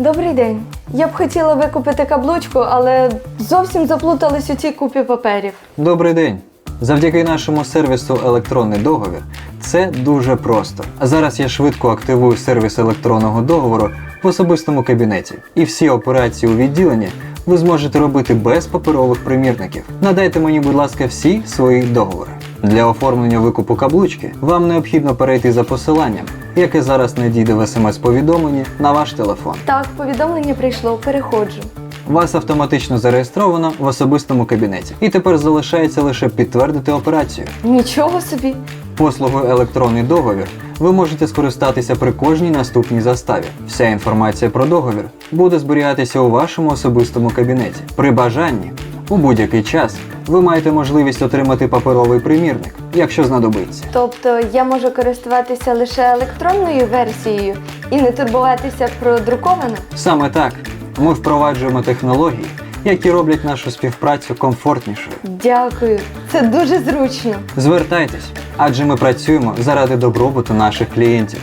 Добрий день. Я б хотіла викупити каблучку, але зовсім заплутались у цій купі паперів. Добрий день. Завдяки нашому сервісу електронний договір це дуже просто. А зараз я швидко активую сервіс електронного договору в особистому кабінеті. І всі операції у відділенні ви зможете робити без паперових примірників. Надайте мені, будь ласка, всі свої договори. Для оформлення викупу каблучки вам необхідно перейти за посиланням, яке зараз надійде в смс-повідомленні на ваш телефон. Так, повідомлення прийшло, переходжу. Вас автоматично зареєстровано в особистому кабінеті, і тепер залишається лише підтвердити операцію. Нічого собі. Послугою електронний договір ви можете скористатися при кожній наступній заставі. Вся інформація про договір буде зберігатися у вашому особистому кабінеті. При бажанні у будь-який час ви маєте можливість отримати паперовий примірник, якщо знадобиться. Тобто я можу користуватися лише електронною версією і не турбуватися про друковане? Саме так ми впроваджуємо технології, які роблять нашу співпрацю комфортнішою. Дякую, це дуже зручно. Звертайтесь, адже ми працюємо заради добробуту наших клієнтів.